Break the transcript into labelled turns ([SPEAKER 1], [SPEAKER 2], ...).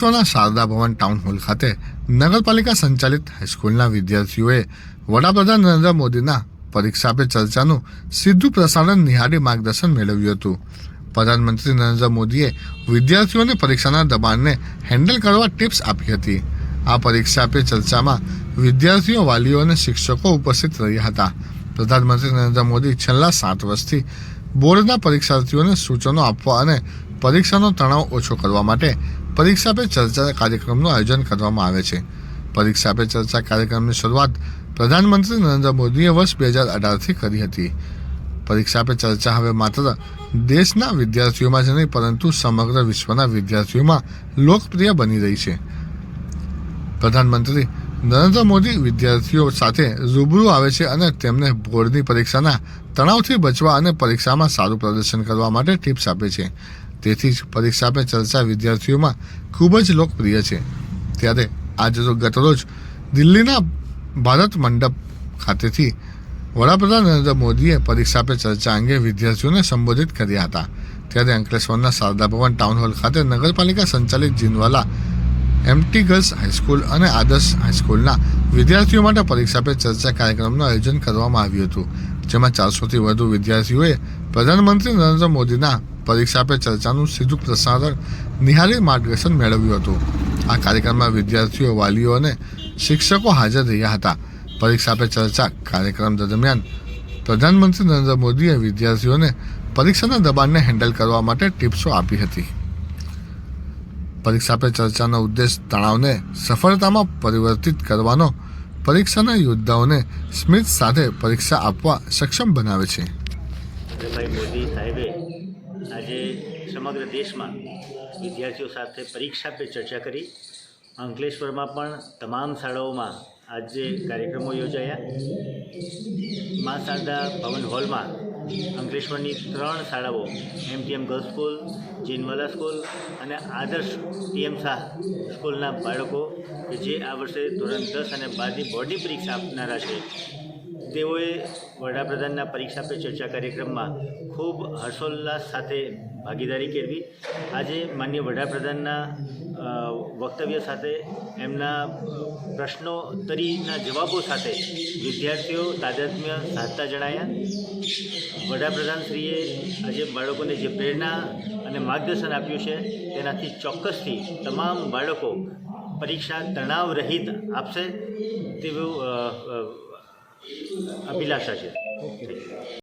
[SPEAKER 1] વિશ્વના Sharda Bhavan town hall ખાતે નગરપાલિકા સંચાલિત હાઈસ્કૂલના વિદ્યાર્થીઓએ વડાપ્રધાન નરેન્દ્ર મોદીના પરીક્ષા પે ચર્ચાનું સીધું પ્રસારણ નિહાળી માર્ગદર્શન મેળવ્યું હતું. પ્રધાનમંત્રી નરેન્દ્ર મોદીએ વિદ્યાર્થીઓને પરીક્ષાના દબાણને હેન્ડલ કરવા ટિપ્સ આપી હતી. આ પરીક્ષા પે ચર્ચામાં વિદ્યાર્થીઓ, વાલીઓ અને શિક્ષકો ઉપસ્થિત રહ્યા હતા. પ્રધાનમંત્રી નરેન્દ્ર મોદી છેલ્લા સાત વર્ષથી બોર્ડના પરીક્ષાર્થીઓને સૂચનો આપવા અને પરીક્ષાનો તણાવ ઓછો કરવા માટે પરીક્ષા પે ચર્ચા કાર્યક્રમનું આયોજન કરવામાં આવે છે. પરીક્ષા પે ચર્ચા કાર્યક્રમની શરૂઆત પ્રધાનમંત્રી નરેન્દ્ર મોદીએ વર્ષ બે હજાર અઢારથી કરી હતી. પરીક્ષા પે ચર્ચા હવે માત્ર દેશના વિદ્યાર્થીઓમાં જ નહીં, પરંતુ સમગ્ર વિશ્વના વિદ્યાર્થીઓમાં લોકપ્રિય બની રહી છે. પ્રધાનમંત્રી નરેન્દ્ર મોદી વિદ્યાર્થીઓ સાથે રૂબરૂ આવે છે અને તેમને બોર્ડની પરીક્ષાના તણાવથી બચવા અને પરીક્ષામાં સારું પ્રદર્શન કરવા માટે ટિપ્સ આપે છે. તેથી જ પરીક્ષા પે ચર્ચા વિદ્યાર્થીઓમાં ખૂબ જ લોકપ્રિય છે. ત્યારે આજ ગતરોજ દિલ્હીના ભારત મંડપ ખાતેથી વડાપ્રધાન નરેન્દ્ર મોદીએ પરીક્ષા પે ચર્ચા અંગે વિદ્યાર્થીઓને સંબોધિત કર્યા હતા. ત્યારે અંકલેશ્વરના શારદા ભવન ટાઉન હોલ ખાતે નગરપાલિકા સંચાલિત જીનવાલા એમટી ગર્લ્સ હાઈસ્કૂલ અને આદર્શ હાઈસ્કૂલના વિદ્યાર્થીઓ માટે પરીક્ષા પે ચર્ચા કાર્યક્રમનું આયોજન કરવામાં આવ્યું હતું, જેમાં ચારસોથી વધુ વિદ્યાર્થીઓએ પ્રધાનમંત્રી નરેન્દ્ર મોદીના પરીક્ષા પે ચર્ચાનું સીધું પ્રસારણ નિહાળી માર્ગદર્શન મેળવ્યું હતું. આ કાર્યક્રમમાં વિદ્યાર્થીઓ, વાલીઓ અને શિક્ષકો હાજર રહ્યા હતા. પરીક્ષા પે ચર્ચા કાર્યક્રમ દરમિયાન પ્રધાનમંત્રી નરેન્દ્ર મોદીએ વિદ્યાર્થીઓને પરીક્ષાના દબાણને હેન્ડલ કરવા માટે ટિપ્સો આપી હતી. પરીક્ષા પે ચર્ચાનો ઉદ્દેશ તણાવને સફળતામાં પરિવર્તિત કરવાનો, પરીક્ષાના યોદ્ધાઓને સ્મિત સાથે પરીક્ષા આપવા સક્ષમ બનાવે છે.
[SPEAKER 2] આજે સમગ્ર દેશમાં વિદ્યાર્થીઓ સાથે પરીક્ષા પે ચર્ચા કરી. અંકલેશ્વરમાં પણ તમામ શાળાઓમાં આજે કાર્યક્રમો યોજાયા. મા શારદા ભવન હોલમાં અંકલેશ્વરની ત્રણ શાળાઓ, MTM girls school, Jinwala school અને આદર્શ ટીએમ શાહ સ્કૂલના બાળકો કે જે આ વર્ષે ધોરણ દસ અને બારની બોર્ડની પરીક્ષા આપનારા છે. તેઓએ વડાપ્રધાનના પરીક્ષા પે ચર્ચા કાર્યક્રમમાં ખૂબ હર્ષોલ્લાસ સાથે ભાગીદારી કરવી આજે માન્ય વડાપ્રધાનના વક્તવ્ય સાથે, એમના પ્રશ્નોત્તરીના જવાબો સાથે વિદ્યાર્થીઓ તાદાત્મ્ય સાધતા જણાયા. વડાપ્રધાનશ્રીએ આજે બાળકોને જે પ્રેરણા અને માર્ગદર્શન આપ્યું છે, તેનાથી ચોક્કસથી તમામ બાળકો પરીક્ષા તણાવ રહિત આપશે. તેવું અભિલાષા છે.